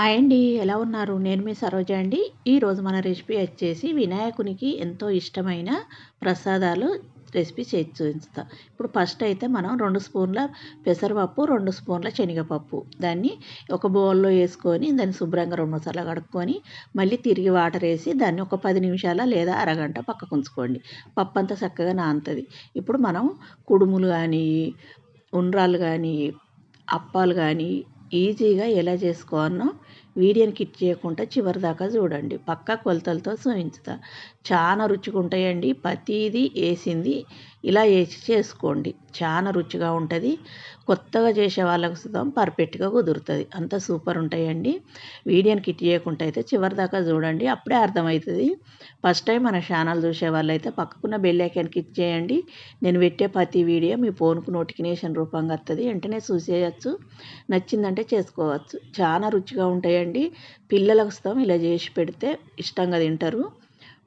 Hi అండి ఎలా ఉన్నారు? నేను మీ సరోజ అండి. ఈరోజు మన రెసిపీ వచ్చేసి వినాయకునికి ఎంతో ఇష్టమైన ప్రసాదాలు రెసిపీ చేసి చూపిస్తా. ఇప్పుడు ఫస్ట్ అయితే మనం రెండు స్పూన్ల పెసరపప్పు రెండు స్పూన్ల శనగపప్పు. దాన్ని ఒక బౌల్లో వేసుకొని దాన్ని శుభ్రంగా రెండు సార్లు కడుక్కొని మళ్ళీ తిరిగి వాటర్ వేసి దాన్ని ఒక పది నిమిషాల లేదా అరగంట పక్కకు ఉంచుకోండి. పప్పు అంతా చక్కగా నానుతుంది. ఇప్పుడు మనం కుడుములు కానీ ఉండ్రాలు కానీ అప్పాలు కానీ ఈజీగా ఎలా చేసుకోవాలో వీడియోని కిట్ చేయకుండా చివరి దాకా చూడండి. పక్క కొలతలతో చూపించుతా చాలా రుచిగా ఉంటాయండి. ప్రతిదీ వేసింది. ఇలా వేసి చేసుకోండి. చాలా రుచిగా ఉంటుంది. కొత్తగా చేసే వాళ్ళకు సుతం పర్ఫెక్ట్గా కుదురుతుంది. అంత సూపర్ ఉంటాయండి. వీడియోని కిట్ చేయకుండా అయితే చివరి దాకా చూడండి. అప్పుడే అర్థమవుతుంది. ఫస్ట్ టైం మన ఛానల్ చూసే వాళ్ళైతే పక్కకున్న బెల్ ఐకాన్ క్లిక్ చేయండి. నేను పెట్టే ప్రతి వీడియో మీ ఫోన్కు నోటిఫికేషన్ రూపంగా వస్తుంది వెంటనే చూసేయచ్చు. నచ్చిందంటే చేసుకోవచ్చు. చాలా రుచిగా ఉంటాయండి. పిల్లలకు సుతం ఇలా చేసి పెడితే ఇష్టంగా తింటారు.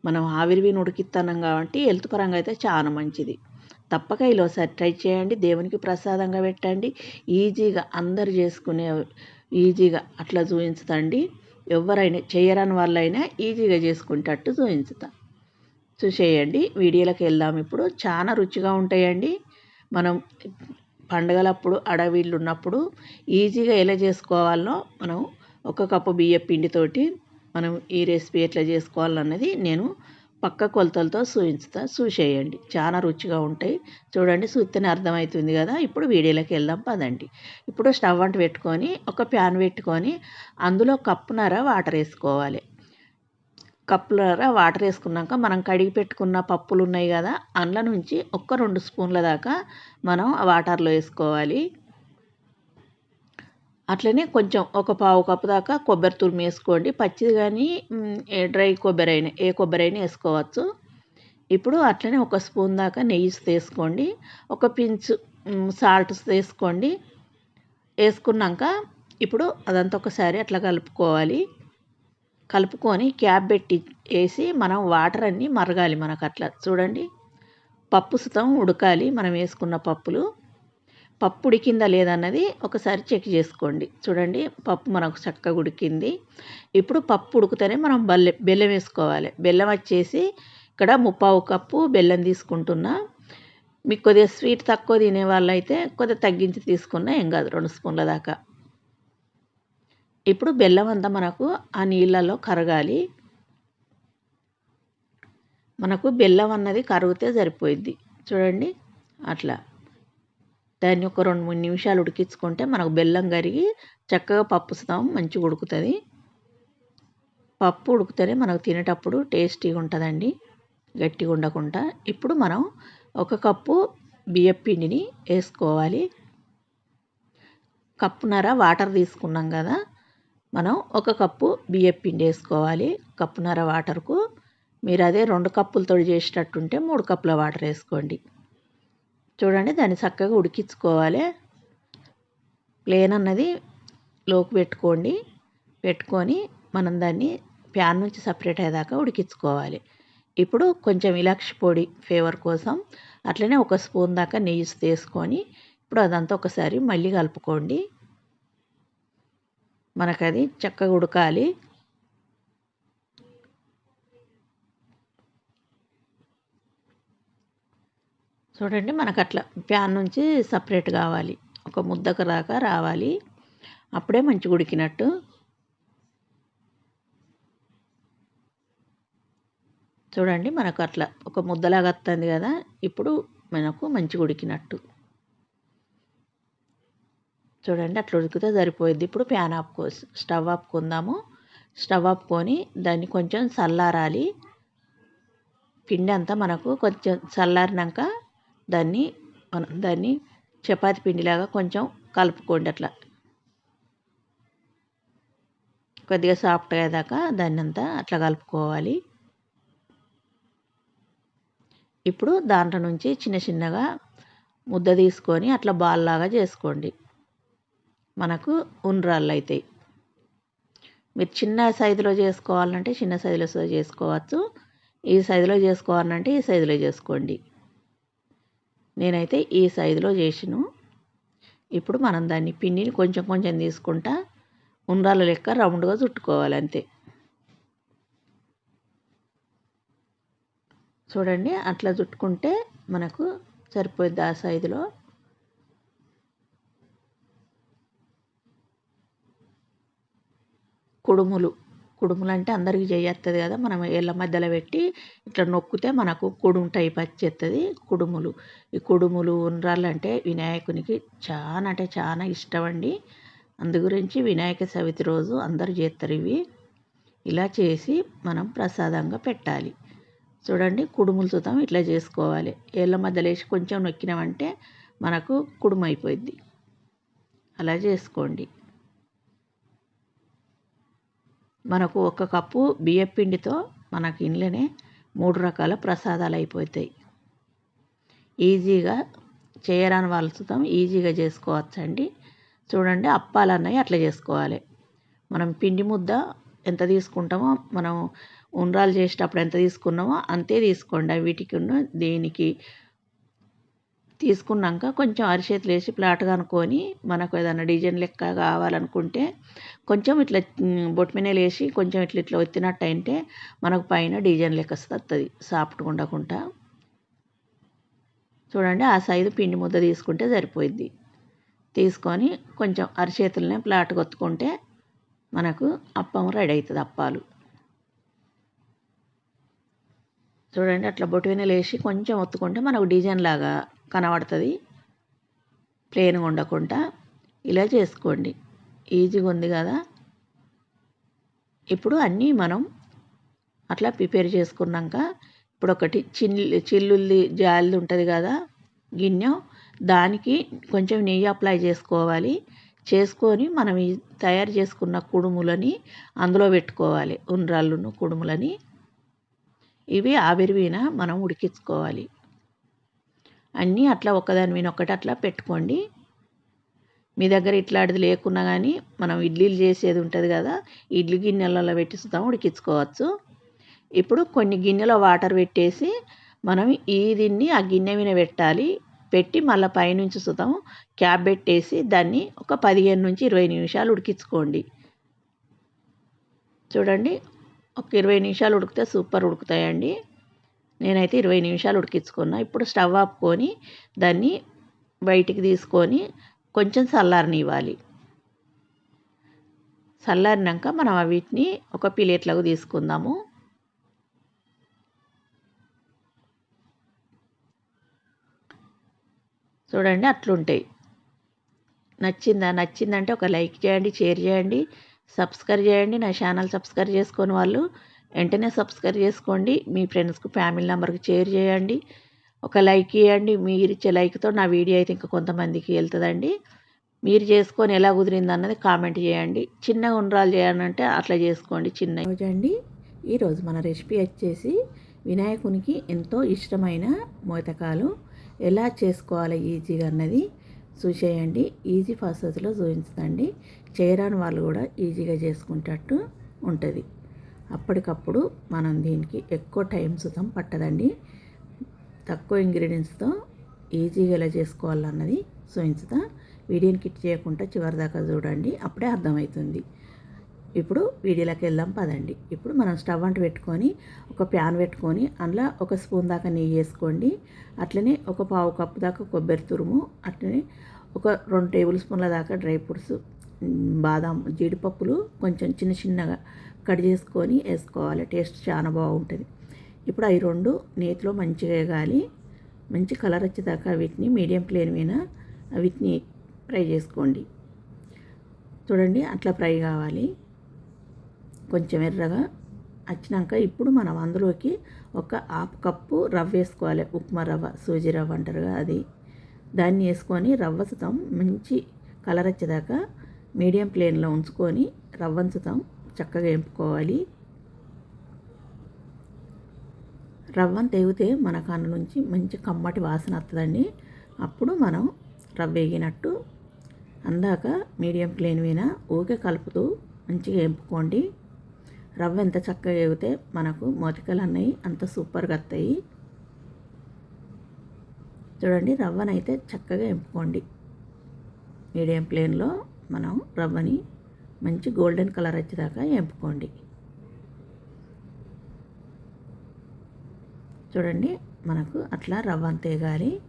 మనం ఆవిరివి ఉడికిస్తున్నాం కాబట్టి హెల్త్ పరంగా అయితే చాలా మంచిది. తప్పక ఇలా ట్రై చేయండి దేవునికి ప్రసాదంగా పెట్టండి ఈజీగా అందరు చేసుకునే ఈజీగా అట్లా చూపించుతండి ఎవరైనా చేయరాని వాళ్ళైనా ఈజీగా చేసుకునేటట్టు చూపించుతా చూసేయండి వీడియోలకు వెళ్దాం ఇప్పుడు. చాలా రుచిగా ఉంటాయండి. మనం పండగలప్పుడు అడవిళ్ళు ఉన్నప్పుడు ఈజీగా ఎలా చేసుకోవాలో మనం ఒక కప్పు బియ్య పిండితోటి మనం ఈ రెసిపీ ఎట్లా చేసుకోవాలన్నది నేను పక్క కొలతలతో చూపించుతా చూసేయండి చాలా రుచిగా ఉంటాయి. చూడండి చూస్తేనే అర్థమవుతుంది కదా. ఇప్పుడు వీడియోలోకి వెళ్దాం పదండి. ఇప్పుడు స్టవ్ అంట పెట్టుకొని ఒక ప్యాన్ పెట్టుకొని అందులో కప్పునర వాటర్ వేసుకోవాలి. కప్పులర వాటర్ వేసుకున్నాక మనం కడిగి పెట్టుకున్న పప్పులు ఉన్నాయి కదా అందులో నుంచి ఒక్క రెండు స్పూన్ల దాకా మనం వాటర్లో వేసుకోవాలి. అట్లనే కొంచెం ఒక పావు కప్పు దాకా కొబ్బరి తురుము వేసుకోండి. పచ్చిది కానీ డ్రై కొబ్బరి అయినా ఏ కొబ్బరి అయినా వేసుకోవచ్చు. ఇప్పుడు అట్లనే ఒక స్పూన్ దాకా నెయ్యి వేసుకోండి. ఒక పించు సాల్ట్ వేసుకోండి. వేసుకున్నాక ఇప్పుడు అదంతా ఒకసారి అట్లా కలుపుకోవాలి. కలుపుకొని క్యాప్ పెట్టి వేసి మనం వాటర్ అన్నీ మరగాలి మనకు అట్లా. చూడండి పప్పు సుతం ఉడకాలి మనం వేసుకున్న పప్పులు. పప్పు ఉడికిందా లేదన్నది ఒకసారి చెక్ చేసుకోండి. చూడండి పప్పు మనకు చక్కగా ఉడికింది. ఇప్పుడు పప్పు ఉడికితేనే మనం బల్లె బెల్లం వేసుకోవాలి. బెల్లం వచ్చేసి ఇక్కడ ముప్పావు కప్పు బెల్లం తీసుకుంటున్నా. మీకు కొద్దిగా స్వీట్ తక్కువ తినే వాళ్ళైతే కొద్దిగా తగ్గించి తీసుకున్నా ఏం కాదు రెండు స్పూన్ల దాకా. ఇప్పుడు బెల్లం అంతా మనకు ఆ నీళ్ళలో కరగాలి. మనకు బెల్లం అన్నది కరిగితే సరిపోయిద్ది. చూడండి అట్లా. దాన్ని ఒక రెండు మూడు నిమిషాలు ఉడికించుకుంటే మనకు బెల్లం కరిగి చక్కగా పప్పుస్తాం మంచిగా ఉడుకుతుంది. పప్పు ఉడికితేనే మనకు తినేటప్పుడు టేస్టీగా ఉంటుందండి గట్టిగా ఉండకుండా. ఇప్పుడు మనం ఒక కప్పు బియ్యం పిండిని వేసుకోవాలి. కప్పున్నర వాటర్ తీసుకున్నాం కదా మనం ఒక కప్పు బియ్యం పిండి వేసుకోవాలి. కప్పున్నర వాటర్కు మీరు అదే రెండు కప్పులతో చేసేటట్టుంటే మూడు కప్పుల వాటర్ వేసుకోండి. చూడండి దాన్ని చక్కగా ఉడికించుకోవాలి. ప్లేన్ అన్నది లోకి పెట్టుకోండి. పెట్టుకొని మనం దాన్ని ప్యాన్ నుంచి సపరేట్ అయ్యేదాకా ఉడికించుకోవాలి. ఇప్పుడు కొంచెం ఇలాక్షి పొడి ఫ్లేవర్ కోసం అట్లనే ఒక స్పూన్ దాకా నెయ్యి తీసుకొని ఇప్పుడు అదంతా ఒకసారి మళ్ళీ కలుపుకోండి. మనకు అది చక్కగా ఉడకాలి. చూడండి మనకు అట్లా ప్యాన్ నుంచి సపరేట్ కావాలి. ఒక ముద్దకు రాక రావాలి. అప్పుడే మంచి ఉడికినట్టు. చూడండి మనకు అట్లా ఒక ముద్దలాగా వస్తుంది కదా ఇప్పుడు మనకు మంచిగా ఉడికినట్టు. చూడండి అట్లా ఉడికితే సరిపోయింది. ఇప్పుడు ప్యాన్ ఆపుకో స్టవ్ ఆపుకుందాము. స్టవ్ ఆపుకొని దాన్ని కొంచెం చల్లారాలి. పిండి అంతా మనకు కొంచెం చల్లారినాక దాన్ని దాన్ని చపాతి పిండిలాగా కొంచెం కలుపుకోండి అట్లా. కొద్దిగా సాఫ్ట్ అయ్యేదాకా దాన్ని అంతా అట్లా కలుపుకోవాలి. ఇప్పుడు దాంట్లో నుంచి చిన్న చిన్నగా ముద్ద తీసుకొని అట్లా బాల్లాగా చేసుకోండి. మనకు ఉండ్రాళ్ళు అవుతాయి మీరు చిన్న సైజులో చేసుకోవాలంటే చిన్న సైజులో చేసుకోవచ్చు. ఈ సైజులో చేసుకోవాలంటే ఈ సైజులో చేసుకోండి. నేనైతే ఈ సైజులో చేసిను ఇప్పుడు మనం దాన్ని పిండిని కొంచెం కొంచెం తీసుకుంటా ఉండ్రాల లెక్క రౌండ్గా చుట్టుకోవాలి అంతే. చూడండి అట్లా చుట్టుకుంటే మనకు సరిపోద్ది ఆ సైజులో. కుడుములు. కుడుములు అంటే అందరికీ చేయొస్తుంది కదా. మనం ఏళ్ళ మధ్యలో పెట్టి ఇట్లా నొక్కితే మనకు కుడుము టైప్ వచ్చేస్తుంది కుడుములు. ఈ కుడుములు ఉండ్రాళ్ళు అంటే వినాయకునికి చాలా అంటే చాలా ఇష్టం అండి అందు గురించి వినాయక చవితి రోజు అందరూ చేస్తారు ఇవి. ఇలా చేసి మనం ప్రసాదంగా పెట్టాలి. చూడండి కుడుములు చూద్దాం ఇట్లా చేసుకోవాలి. ఏళ్ళ మధ్యలో వేసి కొంచెం నొక్కినామంటే మనకు కుడుము అలా చేసుకోండి. మనకు ఒక కప్పు బియ్యపిండితో మనకి ఇంట్లోనే మూడు రకాల ప్రసాదాలు అయిపోతాయి. ఈజీగా చేయరాని వాళ్ళు చూద్దాం ఈజీగా చేసుకోవచ్చండి. చూడండి అప్పాలు అన్నవి అట్లా చేసుకోవాలి. మనం పిండి ముద్ద ఎంత తీసుకుంటామో మనం ఉండ్రాలు చేసేటప్పుడు ఎంత తీసుకున్నామో అంతే తీసుకోండి. వీటికి దీనికి తీసుకున్నాక కొంచెం అరిచేతులు వేసి ఫ్లాట్గా అనుకొని మనకు ఏదైనా డిజైన్ లెక్క కావాలనుకుంటే కొంచెం ఇట్లా బొట్మినలు వేసి కొంచెం ఇట్లా ఇట్లా ఒత్తినట్టు అంటే మనకు పైన డిజైన్ లెక్క వస్తుంది సాఫ్ట్గా ఉండకుండా. చూడండి ఆ సైజు పిండి ముద్ద తీసుకుంటే సరిపోయిద్ది. తీసుకొని కొంచెం అరిచేతులనే ప్లాట్ ఒత్తుకుంటే మనకు అప్పం రెడీ అవుతుంది అప్పాలు. చూడండి అట్లా బొట్టినలు వేసి కొంచెం ఒత్తుకుంటే మనకు డిజైన్ లాగా కనబడుతుంది. ప్లెయిన్గా ఉండకుండా ఇలా చేసుకోండి. ఈజీగా ఉంది కదా. ఇప్పుడు అన్నీ మనం అట్లా ప్రిపేర్ చేసుకున్నాక ఇప్పుడు ఒకటి చిల్లు చిల్లుల్ది జాలిది ఉంటుంది కదా గిన్నె. దానికి కొంచెం నెయ్యి అప్లై చేసుకోవాలి. చేసుకొని మనం ఈ తయారు చేసుకున్న కుడుములని అందులో పెట్టుకోవాలి. ఉండ్రాళ్ళను కుడుములని. ఇవి ఆవిరివిన మనం ఉడికించుకోవాలి. అన్నీ అట్లా ఒకదాని మీద ఒకటి అట్లా పెట్టుకోండి. మీ దగ్గర ఇట్లాంటిది లేకున్నా కానీ మనం ఇడ్లీలు చేసేది ఉంటుంది కదా ఇడ్లీ గిన్నెలలో పెట్టిస్తాం ఉడికించుకోవచ్చు. ఇప్పుడు కొన్ని గిన్నెలో వాటర్ పెట్టేసి మనం ఈ దీన్ని ఆ గిన్నె మీద పెట్టాలి. పెట్టి మళ్ళీ పైనుంచి సుతం క్యాప్ పెట్టేసి దాన్ని ఒక పదిహేను నుంచి ఇరవై నిమిషాలు ఉడికించుకోండి. చూడండి. ఒక ఇరవై నిమిషాలు ఉడికితే సూపర్ ఉడుకుతాయండి. నేనైతే ఇరవై నిమిషాలు ఉడికించుకున్నా. ఇప్పుడు స్టవ్ ఆపుకొని దాన్ని బయటికి తీసుకొని కొంచెం చల్లారనివ్వాలి చల్లారినాక మనం వీటిని ఒక ప్లేట్లకు తీసుకుందాము. చూడండి అట్లుంటాయి. నచ్చిందా? నచ్చిందంటే ఒక లైక్ చేయండి షేర్ చేయండి సబ్స్క్రైబ్ చేయండి. నా ఛానల్ సబ్స్క్రైబ్ చేసుకొని వాళ్ళు వెంటనే సబ్స్క్రైబ్ చేసుకోండి. మీ ఫ్రెండ్స్కి ఫ్యామిలీ నెంబర్కి షేర్ చేయండి. ఒక లైక్ ఇవ్వండి మీరు ఇచ్చే లైక్తో నా వీడియో అయితే ఇంకా కొంతమందికి వెళ్తుందండి. మీరు చేసుకొని ఎలా కుదిరింది అన్నది కామెంట్ చేయండి. చిన్నగా ఉండ్రాలు చేయాలంటే అట్లా చేసుకోండి చిన్న అండి ఈరోజు మన రెసిపీ వచ్చేసి వినాయకునికి ఎంతో ఇష్టమైన మోతకాలు. ఎలా చేసుకోవాలి ఈజీగా అన్నది చూసేయండి. ఈజీ పద్ధతిలో చూపించదండి. చేయరాని వాళ్ళు కూడా ఈజీగా చేసుకుంటట్టు ఉంటుంది. అప్పటికప్పుడు మనం దీనికి ఎక్కువ టైం సుతం పట్టదండి. తక్కువ ఇంగ్రీడియంట్స్తో ఈజీగా ఎలా చేసుకోవాలన్నది చూపించుతా వీడియోని కిట్ చేయకుండా చివరి దాకా చూడండి అప్పుడే అర్థమవుతుంది. ఇప్పుడు వీడియోలోకి వెళ్దాం పదండి. ఇప్పుడు మనం స్టవ్ అంట పెట్టుకొని ఒక ప్యాన్ పెట్టుకొని అందులో ఒక స్పూన్ దాకా నెయ్యి వేసుకోండి. అట్లనే ఒక పావు కప్పు దాకా కొబ్బరి తురుము అట్లనే ఒక రెండు టేబుల్ స్పూన్ల దాకా డ్రై ఫ్రూట్స్ బాదాం జీడిపప్పులు కొంచెం చిన్న చిన్నగా కట్ చేసుకొని వేసుకోవాలి. టేస్ట్ చాలా బాగుంటుంది. ఇప్పుడు అవి రెండు నేతిలో మంచిగా వేగాలి. మంచి కలర్ వచ్చేదాకా వీటిని మీడియం ఫ్లేమ్ మీద వీటిని ఫ్రై చేసుకోండి. చూడండి అట్లా ఫ్రై కావాలి. కొంచెం ఎర్రగా వచ్చినాక ఇప్పుడు మనం అందులోకి ఒక హాఫ్ కప్పు రవ్వ వేసుకోవాలి. ఉప్మా రవ్వ సూజీ రవ్వ అంటారు అది. దాన్ని వేసుకొని రవ్వ సుతం మంచి కలర్ వచ్చేదాకా మీడియం ప్లేన్లో ఉంచుకొని రవ్వంచుతాం. చక్కగా ఎంపుకోవాలి. రవ్వను తెగితే మన కన్ను నుంచి మంచి కమ్మటి వాసన వస్తుందండి. అప్పుడు మనం రవ్వ వేగినట్టు అందాక మీడియం ఫ్లేమ్ మీద ఊకే కలుపుతూ మంచిగా ఎంపుకోండి. రవ్వ ఎంత చక్కగా ఎగితే మనకు మొతికలు అన్నవి అంత సూపర్గా వస్తాయి. చూడండి రవ్వనైతే చక్కగా ఎంపుకోండి. మీడియం ప్లేన్లో మనం రవ్వని మంచి గోల్డెన్ కలర్ వచ్చేదాకా ఎంపుకోండి. చూడండి మనకు అట్లా రవ్వ తేగాలి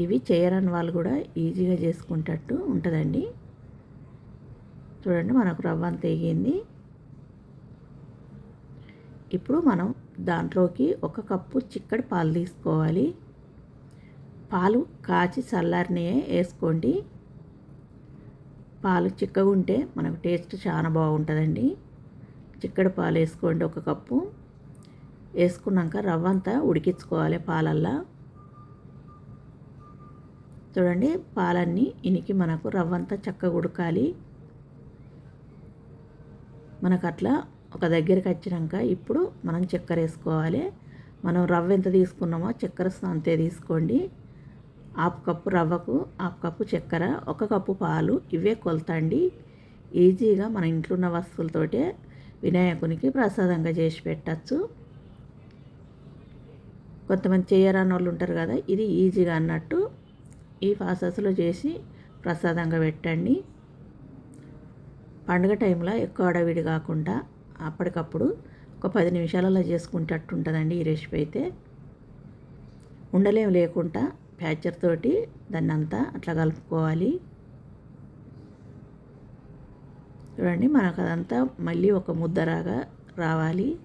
ఇవి చేయరని వాళ్ళు కూడా ఈజీగా చేసుకుంటట్టు ఉంటుందండి. చూడండి మనకు రవ్వ అంత ఇప్పుడు మనం దాంట్లోకి ఒక కప్పు చిక్కడి పాలు తీసుకోవాలి. పాలు కాచి చల్లారినయే వేసుకోండి. పాలు చిక్కగా ఉంటే మనకు టేస్ట్ చాలా బాగుంటుందండి. చిక్కడి పాలు వేసుకోండి ఒక కప్పు. వేసుకున్నాక రవ్వ అంతా ఉడికించుకోవాలి పాలల్లా. చూడండి పాలన్నీ ఇనికి మనకు రవ్వ అంతా చక్కగా ఉడకాలి. మనకు అట్లా ఒక దగ్గరికి వచ్చినాక ఇప్పుడు మనం చక్కెర వేసుకోవాలి. మనం రవ్వ ఎంత తీసుకున్నామో చక్కెర అంతే తీసుకోండి. హాఫ్ కప్పు రవ్వకు హాఫ్ కప్పు చక్కెర ఒక కప్పు పాలు ఇవే కొలతండి. ఈజీగా మన ఇంట్లో ఉన్న వస్తువులతోటే వినాయకునికి ప్రసాదంగా చేసి పెట్టచ్చు. కొంతమంది చేయరాని వాళ్ళు ఉంటారు కదా ఇది ఈజీగా అన్నట్టు ఈ ప్రాసెస్లో చేసి ప్రసాదంగా పెట్టండి. పండుగ టైంలో ఎక్కువ అడవిడి కాకుండా అప్పటికప్పుడు ఒక పది నిమిషాలలో చేసుకుంటట్టు ఉంటుందండి ఈ రెసిపీ అయితే. ఉండలేం లేకుండా ప్యాచర్ తోటి దాన్ని అంతా అట్లా కలుపుకోవాలి. చూడండి మనకు అదంతా మళ్ళీ ఒక ముద్దరాగా రావాలి.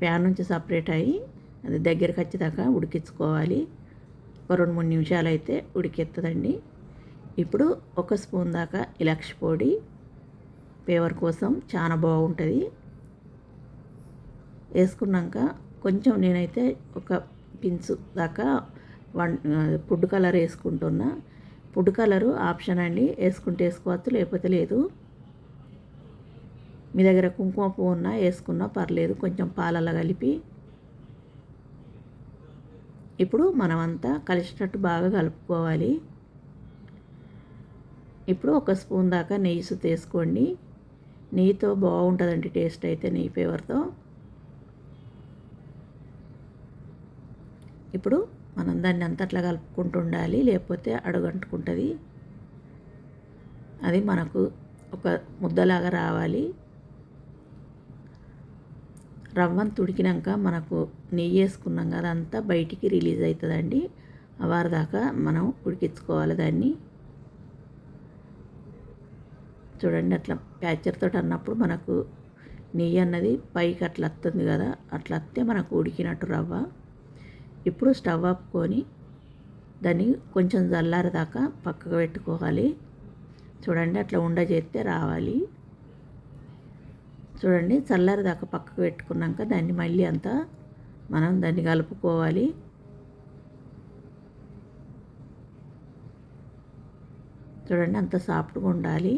ప్యాన్ నుంచి సపరేట్ అయ్యి అది దగ్గరికి వచ్చేదాకా ఉడికించుకోవాలి. ఒక రెండు మూడు నిమిషాలు అయితే ఉడికెత్తదండి. ఇప్పుడు ఒక స్పూన్ దాకా ఇలాక్ష పొడి ఫేవర్ కోసం చాలా బాగుంటుంది. వేసుకున్నాక కొంచెం నేనైతే ఒక పిన్సు దాకా వన్ ఫుడ్ కలర్ వేసుకుంటున్నా. ఫుడ్ కలరు ఆప్షన్ అండి. వేసుకుంటే వేసుకోవచ్చు లేకపోతే లేదు. మీ దగ్గర కుంకుమ పువ్వు ఉన్నా వేసుకున్నా పర్లేదు కొంచెం పాలల్లో కలిపి. ఇప్పుడు మనమంతా కలిసినట్టు బాగా కలుపుకోవాలి. ఇప్పుడు ఒక స్పూన్ దాకా నెయ్యి తీసుకోండి నెయ్యితో బాగుంటుందండి టేస్ట్ అయితే నెయ్యి ఫ్లేవర్తో. ఇప్పుడు మనం దాన్ని అంతా అట్లా కలుపుకుంటూ ఉండాలి లేకపోతే అడుగంటుకుంటుంది. అది మనకు ఒక ముద్దలాగా రావాలి. రవ్వను తుడికినాక మనకు నెయ్యి వేసుకున్నాం కదా అంతా బయటికి రిలీజ్ అవుతుందండి. వారి దాకా మనం ఉడికించుకోవాలి దాన్ని. చూడండి అట్లా ప్యాచర్తో అన్నప్పుడు మనకు నెయ్యి అన్నది పైకి అట్లా వస్తుంది కదా అట్లా వస్తే మనకు ఉడికినట్టు రవ్వ. ఇప్పుడు స్టవ్ ఆపుకొని దాన్ని కొంచెం చల్లారదాకా పక్కకు పెట్టుకోవాలి. చూడండి అట్లా ఉండ చేస్తే రావాలి. చూడండి చల్లారదాకా పక్కకు పెట్టుకున్నాక దాన్ని మళ్ళీ అంతా మనం దాన్ని కలుపుకోవాలి. చూడండి అంత సాఫ్ట్గా ఉండాలి.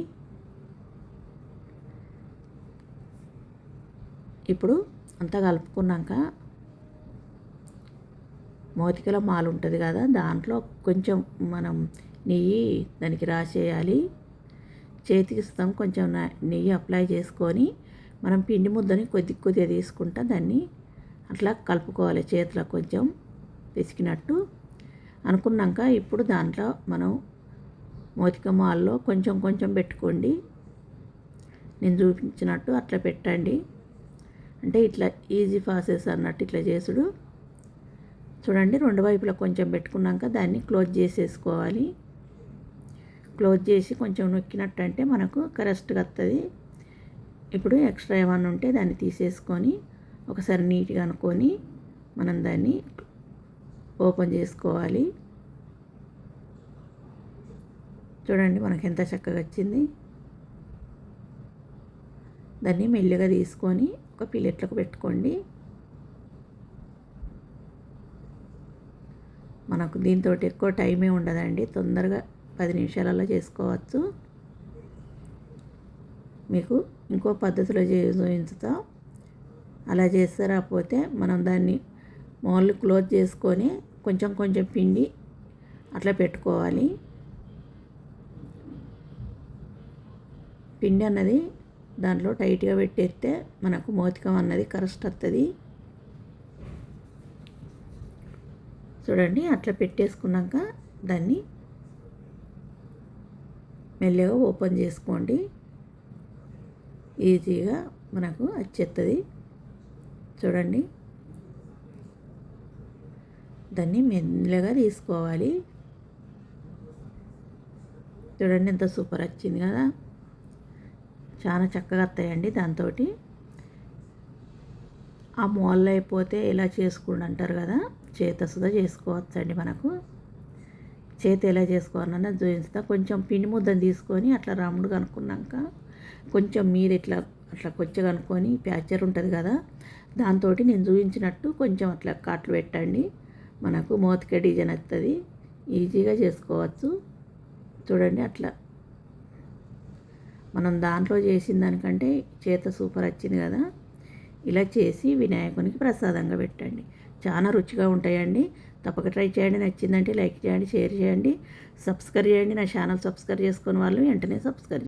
ఇప్పుడు అంతా కలుపుకున్నాక మోతికల మాలు ఉంటుంది కదా దాంట్లో కొంచెం మనం నెయ్యి దానికి రాసేయాలి. చేతికి ఇస్తాం కొంచెం నెయ్యి అప్లై చేసుకొని మనం పిండి ముద్దని కొద్ది కొద్దిగా తీసుకుంటా దాన్ని అట్లా కలుపుకోవాలి చేతిలో కొంచెం పిసికినట్టు. అనుకున్నాక ఇప్పుడు దాంట్లో మనం మోతిక మాల్లో కొంచెం కొంచెం పెట్టుకోండి. నేను చూపించినట్టు అట్లా పెట్టండి. అంటే ఇట్లా ఈజీ ప్రాసెస్ అన్నట్టు ఇట్లా చేసుడు. చూడండి రెండు వైపులా కొంచెం పెట్టుకున్నాక దాన్ని క్లోజ్ చేసేసుకోవాలి. క్లోజ్ చేసి కొంచెం నొక్కినట్టు అంటే మనకు కరెక్ట్గా వస్తుంది ఇప్పుడు ఎక్స్ట్రా ఏమన్నా ఉంటే దాన్ని తీసేసుకొని ఒకసారి నీట్గా అనుకొని మనం దాన్ని ఓపెన్ చేసుకోవాలి. చూడండి మనకి ఎంత చక్కగా వచ్చింది. దాన్ని మెల్లిగా తీసుకొని ఒక ప్లేట్లకు పెట్టుకోండి. మనకు దీంతో ఎక్కువ టైమే ఉండదండి. తొందరగా పది నిమిషాలలో చేసుకోవచ్చు. మీకు ఇంకో పద్ధతిలో చూపించుతా అలా చేస్తే రాకపోతే మనం దాన్ని మామూలు క్లోజ్ చేసుకొని కొంచెం కొంచెం పిండి అట్లా పెట్టుకోవాలి. పిండి అన్నది దాంట్లో టైట్గా పెట్టేస్తే మనకు మోతికం అన్నది కరెక్ట్ వస్తుంది చూడండి అట్లా పెట్టేసుకున్నాక దాన్ని మెల్లగా ఓపెన్ చేసుకోండి. ఈజీగా మనకు వచ్చేస్తుంది చూడండి. దాన్ని మెల్లగా తీసుకోవాలి. చూడండి ఎంత సూపర్ వచ్చింది కదా. చాలా చక్కగా వస్తాయండి దాంతో ఆ మోళ్ళు అయిపోతే ఎలా చేసుకోండి అంటారు కదా. చేత సుధా చేసుకోవచ్చండి మనకు. చేత ఎలా చేసుకోవాలన్నా చూపిస్తా కొంచెం పిండి ముద్దను తీసుకొని అట్లా రాముడు కనుక్కున్నాక కొంచెం మీద ఇట్లా అట్లా కొంచెం కనుక్కొని ప్యాచర్ ఉంటుంది కదా దాంతో నేను చూపించినట్టు కొంచెం అట్లా కాట్లు పెట్టండి. మనకు మోతికే డిజైన్ వస్తుంది ఈజీగా చేసుకోవచ్చు. చూడండి అట్లా. మనం దాంట్లో చేసిన దానికంటే చేత సూపర్ వచ్చింది కదా. ఇలా చేసి వినాయకునికి ప్రసాదంగా పెట్టండి. చాలా రుచిగా ఉంటాయండి. తప్పక ట్రై చేయండి. నచ్చిందంటే లైక్ చేయండి షేర్ చేయండి. సబ్స్క్రైబ్ చేయండి. నా ఛానల్ సబ్స్క్రైబ్ చేసుకున్న వాళ్ళు వెంటనే సబ్స్క్రైబ్